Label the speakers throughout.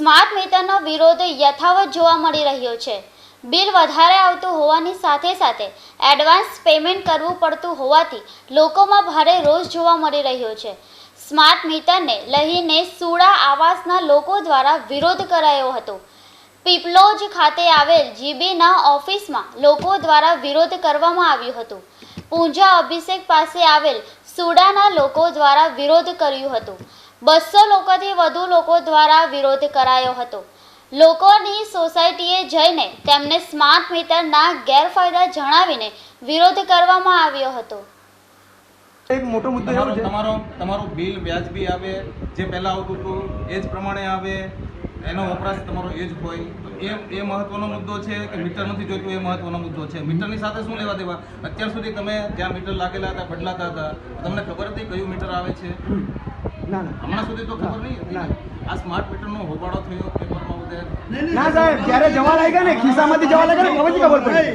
Speaker 1: Smart મીટરનો વિરોધ યથાવત જોવા મળી રહ્યો છે. બિલ વધારે આવતું હોવાની સાથે સાથે એડવાન્સ પેમેન્ટ કરવું પડતું હોવાથી લોકોમાં ભારે રોષ જોવા મળી રહ્યો છે. સ્માર્ટ મીટરને લઈને સુડા આવાસના લોકો દ્વારા વિરોધ કરાયો હતો. પીપલોજ ખાતે આવેલ જીબીના ઓફિસમાં લોકો દ્વારા વિરોધ કરવામાં આવ્યું હતું. પૂંજા અભિષેક પાસે આવેલ સુડાના લોકો દ્વારા વિરોધ કર્યું હતું. બસો લોકોથી વધુ લોકો દ્વારા વિરોધ કરાયો હતો. લોકોની સોસાયટીએ જઈને તેમને સ્માર્ટ મીટરના ગેરફાયદા જણાવીને વિરોધ કરવામાં આવ્યો હતો.
Speaker 2: એક મોટો મુદ્દો એવો છે
Speaker 3: તમારો તમારું બિલ વ્યાજબી આવે જે પહેલાં આવતું હતું એ જ પ્રમાણે આવે એનો વપરાશ તમારો એ જ હોય. તો એ એ મહત્વનો મુદ્દો છે કે મીટર નથી જોઈતું એ મહત્વનો મુદ્દો છે. મીટરની સાથે શું લેવા દેવા? અત્યાર સુધી તમે જ્યાં મીટર લાગેલા હતા બદલાતા હતા તમને ખબર હતી કયું મીટર આવે છે?
Speaker 2: ના ના
Speaker 3: હમણાં સુધી તો ખબર નહીં
Speaker 2: ના.
Speaker 3: આ સ્માર્ટ મીટરનો હોબાળો થયો પેપરમાં બધે
Speaker 2: ના સાહેબ જ્યારે જવા લાગ્યા ને ખિસ્સામાંથી જવા લાગ્યા ને પછી ખબર પડી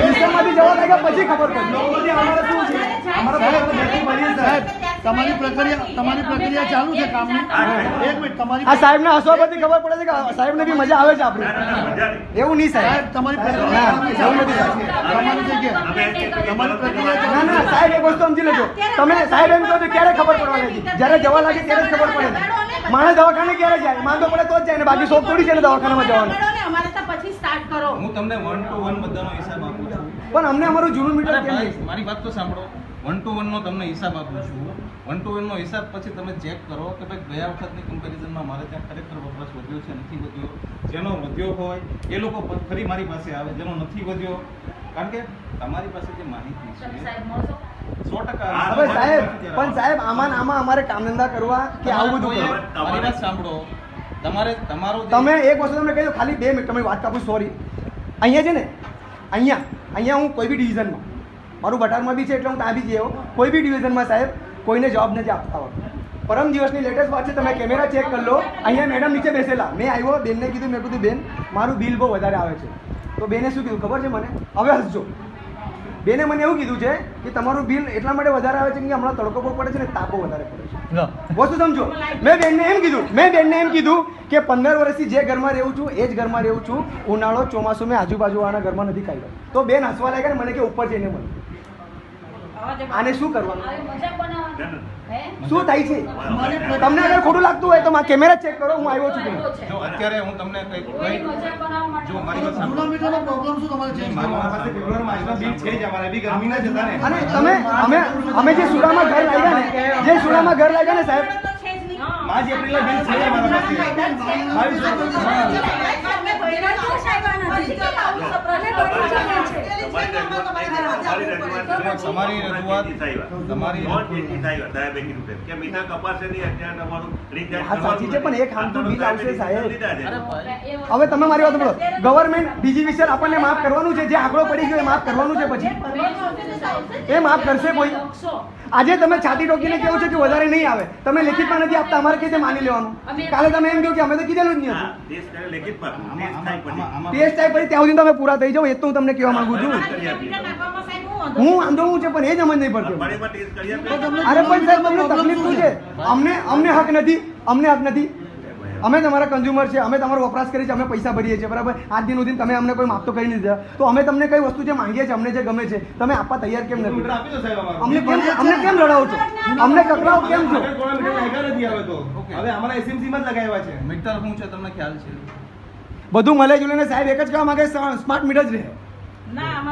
Speaker 2: ખિસ્સામાંથી જવા લાગ્યા પછી ખબર પડી અમારે શું છે
Speaker 4: તમારી પ્રક્રિયા તમારી પ્રક્રિયા ચાલુ છે કામની. એક મિનિટ તમારી
Speaker 2: આ સાહેબને હસવા પરથી ખબર પડે છે કે સાહેબને બી મજા આવે છે આપણે. એવું નહીં સાહેબ.
Speaker 4: તમારી પ્રક્રિયા
Speaker 2: એવું નથી સાહેબ.
Speaker 4: તમારી જગ્યાએ તમારી પ્રક્રિયા
Speaker 2: ના ના સાહેબ એક વસ્તુ સમજી લેજો. તમે સાહેબ એમ કહો ક્યારે ખબર પડવાની હતી જ્યારે જવા લાગે ત્યારે ખબર પડે માણસ દવાખાને ક્યારે જાય? માંદો પડે તો જ જાય ને બાકી શોખ થોડી છે ને દવાખાનામાં જવાનું.
Speaker 5: પછી સ્ટાર્ટ કરો.
Speaker 3: હું તમને વન ટુ વન બધાનો હિસાબ આપું છું.
Speaker 2: પણ અમને અમારું જૂનું મીટર કેમ
Speaker 3: મારી વાત તો સાંભળો. વન ટુ વનનો તમને હિસાબ આપું છું. વન ટુ વનનો હિસાબ પછી તમે ચેક કરો કે ભાઈ ગયા વખતની કમ્પેરિઝનમાં મારે ત્યાં ખરેખર વપરાશ વધ્યો છે નથી વધ્યો. જેનો વધ્યો હોય એ લોકો ફરી મારી પાસે આવે. જેનો નથી વધ્યો. કારણ કે તમારી પાસે જે માહિતી છે સો ટકા
Speaker 2: સાહેબ પણ સાહેબ આમાં આમાં અમારે કામ ધંધા કરવા કે આવું બધું
Speaker 3: તમારે વાત સાંભળો. તમારે તમારો
Speaker 2: તમે એક વસ્તુ તમે કહી દો ખાલી બે મિનિટ તમે વાત કાપું સોરી અહીંયા છે ને અહીંયા અહીંયા હું કોઈ બી ડિવિઝનમાં મારું બટારમાં બી છે એટલે હું ત્યાં બી જઈ આવ્યો કોઈ બી ડિવિઝનમાં સાહેબ કોઈને જોબ નથી આપતા હોય પરમ દિવસની લેટેસ્ટ વાત છે તમે કેમેરા ચેક કરી લો. અહીંયા મેડમ નીચે બેસેલા. મેં આવ્યો બેનને કીધું મેં કીધું બેન મારું બિલ બહુ વધારે આવે છે. તો બેને શું કીધું? ખબર છે મને? હવે હસજો. બેને મને એવું કીધું છે કે તમારું બિલ એટલા માટે વધારે આવે છે કે હમણાં તડકો બહુ પડે છે ને તાપો વધારે પડે છે. વસ્તુ સમજો. મેં બેનને એમ કીધું મેં બેનને એમ કીધું કે પંદર વર્ષથી જે ઘરમાં રહેવું છું એ જ ઘરમાં રહું છું. ઉનાળો ચોમાસું મેં આજુબાજુવાળાના ઘરમાં નથી ખાઈ તો બેન હસવા લાગ્યા ને મને કે ઉપર જઈને મને આને શું કરવાનું? શું થાય છે? તમને અગર ખોટું લાગતું હોય તો મારા કેમેરા ચેક કરો હું આવ્યો છું
Speaker 3: જો અત્યારે હું તમને કંઈક કંઈક જો મારી
Speaker 4: મીટરનો પ્રોબ્લેમ શું તમારે જતા ને
Speaker 2: અને તમે અમે અમે જે સુડામાં ઘર લાગ્યા ને જે સુડામાં ઘર લાગ્યા ને સાહેબ
Speaker 5: છે જ.
Speaker 2: પાંચ એપ્રિલના બિલ છે અમારા પાસે.
Speaker 3: તમારી રજૂઆત તમારી
Speaker 2: વાત સાચી છે પણ એક આમતું બિલ આવશે સાહેબ. હવે તમે મારી વાત સાંભળો. ગવર્મેન્ટ ડીજીવીસીએલ આપણને માફ કરવાનું છે. જે આંકડો પડી ગયો એ માફ કરવાનું છે પછી. એ માફ કરશે કોઈ. આજે તમે છાતી ટોકીને કેવું છે કે વધારે નહીં આવે? તમે લેખિતમાં નથી આપતા. અમારે કઈ માની લેવાનું? કાલે તમે એમ કહો કે અમે તો કીધેલું જ નહીં હતું. ટેસ્ટ થાય પછી ત્યાં સુધી તમે પૂરા થઈ જાવ એ તો હું તમને કહેવા માંગુ છું. હું વાંધો હું છે પણ એ જ અમને નહીં પડતું. અરે પણ સાહેબ તમને તકલીફ શું છે? અમને અમને હક નથી અમને હક નથી. અમે તમારા કન્ઝ્યુમર છે અમે તમારો વપરાશ કરીએ છીએ અમે પૈસા ભરીએ છીએ બરાબર? આજ દિન સુધી તમે અમને કોઈ માપતો કરી નથી દીધા. તો અમે તમને કઈ વસ્તુ જે માંગીએ છીએ અમને જે ગમે છે તમે આપવા તૈયાર કેમ નથી? અમને કેમ અમને કેમ લડાવો છો? અમને કકડાવો કેમ છો?
Speaker 3: હવે અમારા એસએમસી માં લગાવ્યા છે. મીટર શું છે? તમને ખ્યાલ છે?
Speaker 2: બધું મળે જોઈને સાહેબ એક જ કહેવા માંગે સ્માર્ટ મીટર જ રહે.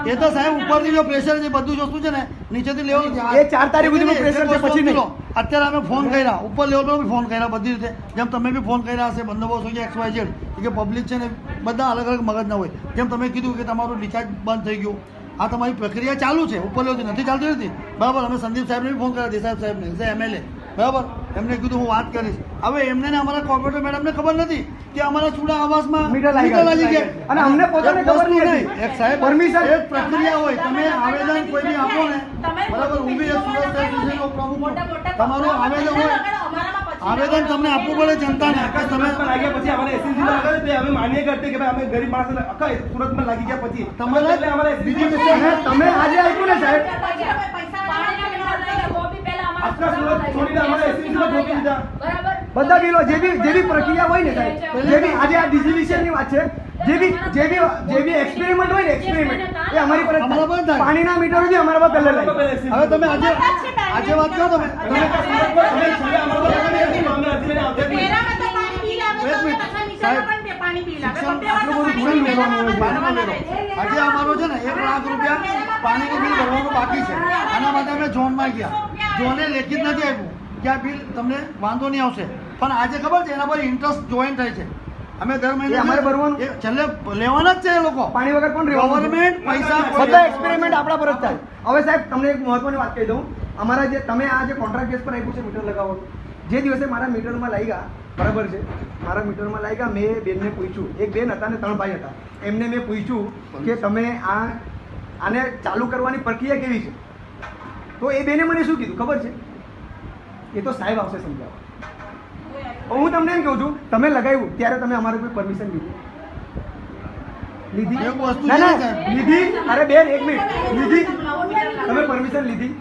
Speaker 4: એ તો સાહેબ ઉપરથી જો પ્રેશર છે બધું જો વસ્તુ છે ને નીચેથી લેવલ
Speaker 2: એ ચાર તારીખ સુધી પ્રેશર છે, પછી નહીં.
Speaker 4: અત્યારે અમે ફોન કર્યા. ઉપર લેવલ પર બી ફોન કર્યા બધી રીતે. જેમ તમે બી ફોન કર્યા હશે બંદોબસ્ત હોય એક્સ વાય ઝેડ કે પબ્લિક છે ને બધા અલગ અલગ મગજના હોય. જેમ તમે કીધું કે તમારું રિચાર્જ બંધ થઈ ગયું. આ તમારી પ્રક્રિયા ચાલુ છે. ઉપર લેવલથી નથી ચાલતી નથી બરાબર. અમે સંદીપ સાહેબને બી ફોન કર્યા દેસાઈ સાહેબને એઝ એમએલએ બરાબર? એમને કીધું હું વાત કરીશ. હવે એમને ને અમારા મેડમ મેડમને ખબર નથી કે અમારા ચૂડા આવાસમાં
Speaker 2: મીટર લાગી ગયા. અને અમને પોતાને ખબર નહીં.
Speaker 4: એક સાહેબ
Speaker 2: પરમિશન.
Speaker 4: એક પ્રક્રિયા હોય. તમે આવેદન કોઈ બી આપો ને બરાબર હું બી એક સુરત શહેર પ્રમુખ. તમારું આવેદન હોય. આવેદન તમને આપવું પડે જનતાને. આકાશ તમે
Speaker 6: લાગ્યા પછી અમારે એસએનસી માં આગળ તે અમે માન્ય કરતે કે ભાઈ અમે ગરીબ માણસ આખા સુરતમાં લાગી ગયા પછી.
Speaker 4: તમારે
Speaker 6: એટલે અમારે
Speaker 4: બીજી
Speaker 2: તમે આજે આપ્યું ને સાહેબ
Speaker 6: આખા સુરત છોડીને અમારે એસએનસી માં ઠોકી દીધા
Speaker 2: બધા બિલો જેવી જેવી પ્રક્રિયા હોય ને સાહેબ જે આજે આ ડિઝિલિશનની વાત છે જેવી જેવી જે જે બી એક્સપેરિમેન્ટ હોય ને એક્સપેરિમેન્ટ એ અમારી પર જ
Speaker 4: જ.
Speaker 2: પાણીના મીટર બી અમારા પર પહેલા લાગે.
Speaker 4: હવે તમે આજે આજે વાત કરો તમે.
Speaker 6: જ.
Speaker 4: આજે અમારો છે ને એક લાખ રૂપિયા પાણીનું બિલ ભરવાનું બાકી છે. આના માટે અમે ઝોનમાં ગયા. ઝોને લેખિત નથી આપ્યું. કે આ બિલ તમને વાંધો નહીં આવશે. પણ આજે ખબર છે એના પર ઇન્ટરેસ્ટ જોઈન થાય છે. અમે દર મહિને
Speaker 2: અમારે ભરવાનું?
Speaker 4: છેલ્લે લેવાના જ છે એ લોકો.
Speaker 2: પાણી વગર પણ
Speaker 4: ગવર્મેન્ટ પૈસા
Speaker 2: બધા એક્સપેરિમેન્ટ આપણા પર જ થાય. હવે સાહેબ તમને એક મહત્વની વાત કહી દઉં. અમારા જે તમે આ જે કોન્ટ્રાક્ટ કેસ પર આપ્યું છે મીટર લગાવવાનું જે દિવસે મારા મીટરમાં લાગ્યા બરાબર છે? મારા મીટરમાં લાગ્યા મેં બેનને પૂછ્યું. એક બેન હતા ને ત્રણ ભાઈ હતા. એમને મેં પૂછ્યું કે તમે આ આને ચાલુ કરવાની પ્રક્રિયા કેવી છે? તો એ બેને મને શું કીધું? ખબર છે? એ તો સાહેબ આવશે સમજાવવા. હું તમને એમ કહું છું તમે લગાવ્યું ત્યારે તમે અમારી કોઈ પરમિશન લીધી. લીધી. લીધી? અરે બેન એક મિનિટ. લીધી? તમે પરમિશન લીધી?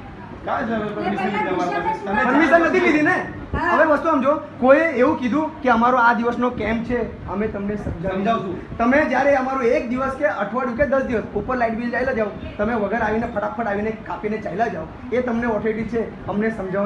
Speaker 2: પરમિશન નથી લીધી ને? હવે વસ્તુ સમજો કોઈ એવું કીધું કે અમારો આ દિવસનો કેમ્પ છે અમે તમને
Speaker 6: સમજાવશું.
Speaker 2: તમે જ્યારે અમારો એક દિવસ કે અઠવાડિયું કે દસ દિવસ ઉપર લાઇટ બિલ ચાલ્યા જાઓ તમે વગર આવીને ફટાફટ આવીને કાપીને ચાલ્યા જાઓ. એ તમને ઓથોરિટી છે અમને સમજાવવા